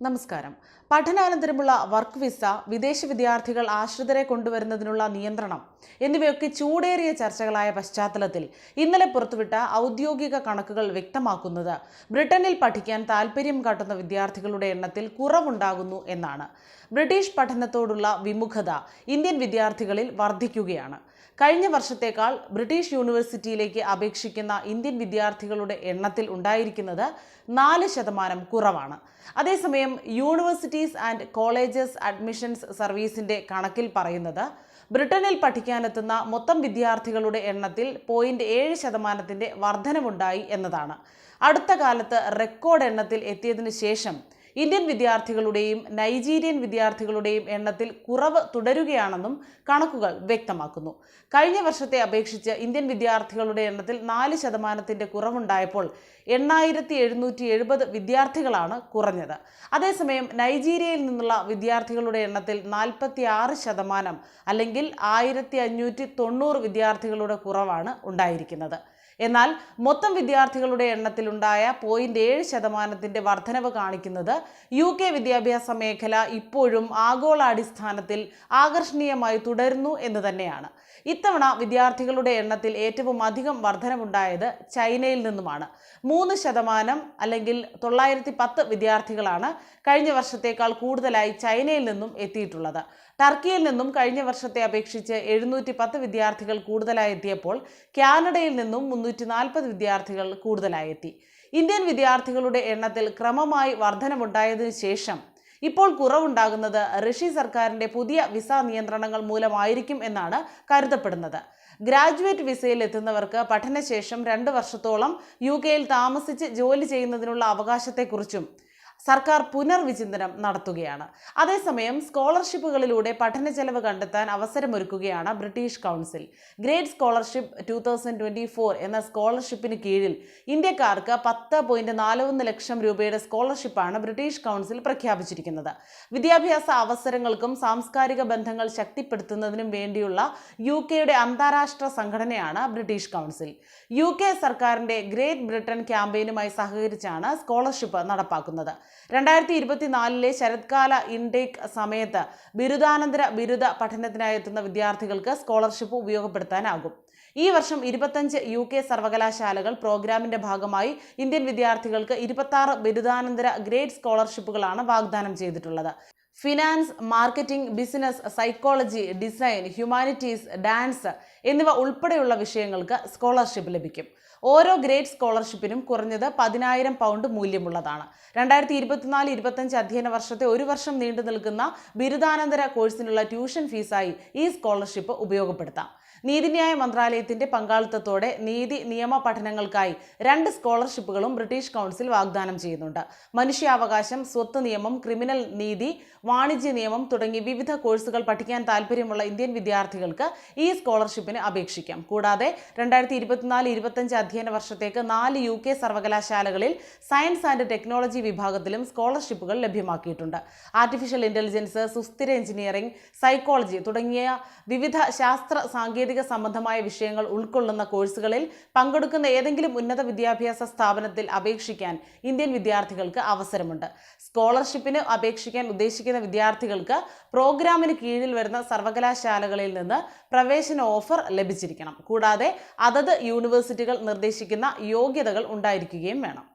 നമസ്കാരം. പഠനാനന്തരമുള്ള work visa വിദേശ വിദ്യാർത്ഥികൾ ആശ്രിതരെ കൊണ്ടുവരുന്നതിനുള്ള നിയന്ത്രണം എന്നിവയൊക്കെ ചൂടേറിയ ചർച്ചകളായ പശ്ചാത്തലത്തിൽ ഇന്നലെ പുറത്തുവിട്ട ഔദ്യോഗിക കണക്കുകൾ വ്യക്തമാക്കുന്നത് ബ്രിട്ടനിൽ പഠിക്കാൻ താൽപ്പര്യം കാട്ടുന്ന വിദ്യാർത്ഥികളുടെ എണ്ണത്തിൽ കുറവുണ്ടാകുന്നു എന്നാണ്. ബ്രിട്ടീഷ് പഠനത്തോടുള്ള വിമുഖത ഇന്ത്യൻ വിദ്യാർത്ഥികളിൽ വർദ്ധിക്കുകയാണ്. കഴിഞ്ഞ വർഷത്തേക്കാൾ ബ്രിട്ടീഷ് യൂണിവേഴ്സിറ്റിയിലേക്ക് അപേക്ഷിക്കുന്ന ഇന്ത്യൻ വിദ്യാർത്ഥികളുടെ എണ്ണത്തിൽ ഉണ്ടായിരിക്കുന്നത് നാല് ശതമാനം കുറവാണ്. അതേസമയം യൂണിവേഴ്സിറ്റീസ് ആൻഡ് കോളേജസ് അഡ്മിഷൻസ് സർവീസിന്റെ കണക്കിൽ പറയുന്നത് ബ്രിട്ടനിൽ പഠിക്കാനെത്തുന്ന മൊത്തം വിദ്യാർത്ഥികളുടെ എണ്ണത്തിൽ പോയിന്റ് ഏഴ് ശതമാനത്തിന്റെ വർധനവുണ്ടായി എന്നതാണ്. അടുത്ത കാലത്ത് റെക്കോർഡ് എണ്ണത്തിൽ എത്തിയതിനു ശേഷം ഇന്ത്യൻ വിദ്യാർത്ഥികളുടെയും നൈജീരിയൻ വിദ്യാർത്ഥികളുടെയും എണ്ണത്തിൽ കുറവ് തുടരുകയാണെന്നും കണക്കുകൾ വ്യക്തമാക്കുന്നു. കഴിഞ്ഞ വർഷത്തെ അപേക്ഷിച്ച് ഇന്ത്യൻ വിദ്യാർത്ഥികളുടെ എണ്ണത്തിൽ നാല് ശതമാനത്തിന്റെ കുറവുണ്ടായപ്പോൾ എണ്ണായിരത്തി എഴുന്നൂറ്റി എഴുപത് വിദ്യാർത്ഥികളാണ് കുറഞ്ഞത്. അതേസമയം നൈജീരിയയിൽ നിന്നുള്ള വിദ്യാർത്ഥികളുടെ എണ്ണത്തിൽ നാൽപ്പത്തി ആറ് ശതമാനം അല്ലെങ്കിൽ ആയിരത്തി അഞ്ഞൂറ്റി തൊണ്ണൂറ് വിദ്യാർത്ഥികളുടെ കുറവാണ് ഉണ്ടായിരിക്കുന്നത്. എന്നാൽ മൊത്തം വിദ്യാർത്ഥികളുടെ എണ്ണത്തിലുണ്ടായ പോയിന്റ് ഏഴ് ശതമാനത്തിന്റെ വർധനവ് കാണിക്കുന്നത് യു കെ വിദ്യാഭ്യാസ മേഖല ഇപ്പോഴും ആഗോളാടിസ്ഥാനത്തിൽ ആകർഷണീയമായി തുടരുന്നു എന്ന് തന്നെയാണ്. ഇത്തവണ വിദ്യാർത്ഥികളുടെ എണ്ണത്തിൽ ഏറ്റവും അധികം വർധനവുണ്ടായത് ചൈനയിൽ നിന്നുമാണ്. മൂന്ന് ശതമാനം അല്ലെങ്കിൽ തൊള്ളായിരത്തി പത്ത് വിദ്യാർത്ഥികളാണ് കഴിഞ്ഞ വർഷത്തേക്കാൾ കൂടുതലായി ചൈനയിൽ നിന്നും എത്തിയിട്ടുള്ളത്. ടർക്കിയിൽ നിന്നും കഴിഞ്ഞ വർഷത്തെ അപേക്ഷിച്ച് എഴുന്നൂറ്റി പത്ത് വിദ്യാർത്ഥികൾ കൂടുതലായി എത്തിയപ്പോൾ കാനഡയിൽ നിന്നും മുന്നൂറ്റി നാൽപ്പത് വിദ്യാർത്ഥികൾ കൂടുതലായി എത്തി ഇന്ത്യൻ വിദ്യാർത്ഥികളുടെ എണ്ണത്തിൽ ക്രമമായി വർധനമുണ്ടായതിനു ശേഷം ഇപ്പോൾ കുറവുണ്ടാകുന്നത് റഷ്യ സർക്കാരിന്റെ പുതിയ വിസ നിയന്ത്രണങ്ങൾ മൂലമായിരിക്കും എന്നാണ് കരുതപ്പെടുന്നത്. ഗ്രാജുവേറ്റ് വിസയിൽ എത്തുന്നവർക്ക് പഠനശേഷം രണ്ട് വർഷത്തോളം യു കെയിൽ താമസിച്ച് ജോലി ചെയ്യുന്നതിനുള്ള അവകാശത്തെക്കുറിച്ചും സർക്കാർ പുനർവിചിന്തനം നടത്തുകയാണ്. അതേസമയം സ്കോളർഷിപ്പുകളിലൂടെ പഠന ചെലവ് കണ്ടെത്താൻ അവസരമൊരുക്കുകയാണ് British council. Great scholarship two thousand twenty four എന്ന സ്കോളർഷിപ്പിന് കീഴിൽ ഇന്ത്യക്കാർക്ക് പത്ത് പോയിന്റ് നാലൊന്ന് ലക്ഷം രൂപയുടെ സ്കോളർഷിപ്പാണ് ബ്രിട്ടീഷ് കൗൺസിൽ പ്രഖ്യാപിച്ചിരിക്കുന്നത്. വിദ്യാഭ്യാസ അവസരങ്ങൾക്കും സാംസ്കാരിക ബന്ധങ്ങൾ ശക്തിപ്പെടുത്തുന്നതിനും വേണ്ടിയുള്ള യു കെയുടെ അന്താരാഷ്ട്ര സംഘടനയാണ് ബ്രിട്ടീഷ് കൗൺസിൽ. യു കെ സർക്കാരിന്റെ ഗ്രേറ്റ് ബ്രിട്ടൻ ക്യാമ്പയിനുമായി സഹകരിച്ചാണ് സ്കോളർഷിപ്പ് നടപ്പാക്കുന്നത്. രണ്ടായിരത്തി ഇരുപത്തിനാലിലെ ശരത്കാല ഇൻടേക്ക് സമയത്ത് ബിരുദാനന്തര ബിരുദ പഠനത്തിനായി എത്തുന്ന വിദ്യാർത്ഥികൾക്ക് സ്കോളർഷിപ്പ് ഉപയോഗപ്പെടുത്താനാകും. ഈ വർഷം ഇരുപത്തഞ്ച് യു കെ സർവകലാശാലകൾ പ്രോഗ്രാമിന്റെ ഭാഗമായി ഇന്ത്യൻ വിദ്യാർത്ഥികൾക്ക് ഇരുപത്തി ബിരുദാനന്തര ഗ്രേഡ് സ്കോളർഷിപ്പുകളാണ് വാഗ്ദാനം ചെയ്തിട്ടുള്ളത്. Finance marketing business psychology design humanities dance എന്നിവ ഉൾപ്പെടെയുള്ള വിഷയങ്ങൾക്ക് സ്കോളർഷിപ്പ് ലഭിക്കും. ഓരോ ഗ്രേഡ് സ്കോളർഷിപ്പിനും കുറഞ്ഞത് പതിനായിരം പൗണ്ട് മൂല്യമുള്ളതാണ്. രണ്ടായിരത്തി ഇരുപത്തിനാല് ഇരുപത്തഞ്ച് അധ്യയന വർഷത്തെ ഒരു വർഷം നീണ്ടു നിൽക്കുന്ന ബിരുദാനന്തര കോഴ്സിനുള്ള ട്യൂഷൻ ഫീസായി ഈ സ്കോളർഷിപ്പ് ഉപയോഗപ്പെടുത്താം. നീതിന്യായ മന്ത്രാലയത്തിന്റെ പങ്കാളിത്തത്തോടെ നീതി നിയമ പഠനങ്ങൾക്കായി രണ്ട് സ്കോളർഷിപ്പുകളും ബ്രിട്ടീഷ് കൗൺസിൽ വാഗ്ദാനം ചെയ്യുന്നുണ്ട്. മനുഷ്യാവകാശം സ്വത്ത് നിയമം ക്രിമിനൽ നീതി വാണിജ്യ നിയമം തുടങ്ങി വിവിധ കോഴ്സുകൾ പഠിക്കാൻ താല്പര്യമുള്ള ഇന്ത്യൻ വിദ്യാർത്ഥികൾക്ക് ഈ സ്കോളർഷിപ്പിന് അപേക്ഷിക്കാം. കൂടാതെ രണ്ടായിരത്തി ഇരുപത്തിനാല് ഇരുപത്തഞ്ച് അധ്യയന വർഷത്തേക്ക് നാല് യു കെ സർവകലാശാലകളിൽ സയൻസ് ആൻഡ് ടെക്നോളജി വിഭാഗത്തിലും സ്കോളർഷിപ്പുകൾ ലഭ്യമാക്കിയിട്ടുണ്ട്. ആർട്ടിഫിഷ്യൽ ഇന്റലിജൻസ് സുസ്ഥിര എഞ്ചിനീയറിംഗ് സൈക്കോളജി തുടങ്ങിയ വിവിധ ശാസ്ത്ര സാങ്കേതിക സംബന്ധമായ വിഷയങ്ങൾ ഉൾക്കൊള്ളുന്ന കോഴ്സുകളിൽ പങ്കെടുക്കുന്ന ഏതെങ്കിലും ഉന്നത വിദ്യാഭ്യാസ സ്ഥാപനത്തിൽ അപേക്ഷിക്കാൻ ഇന്ത്യൻ വിദ്യാർത്ഥികൾക്ക് അവസരമുണ്ട്. സ്കോളർഷിപ്പിന് അപേക്ഷിക്കാൻ ഉദ്ദേശിക്കുന്ന വിദ്യാർത്ഥികൾക്ക് പ്രോഗ്രാമിന് കീഴിൽ വരുന്ന സർവകലാശാലകളിൽ നിന്ന് പ്രവേശന ഓഫർ ലഭിച്ചിരിക്കണം. കൂടാതെ അതത് യൂണിവേഴ്സിറ്റികൾ നിർദ്ദേശിക്കുന്ന യോഗ്യതകൾ ഉണ്ടായിരിക്കുകയും വേണം.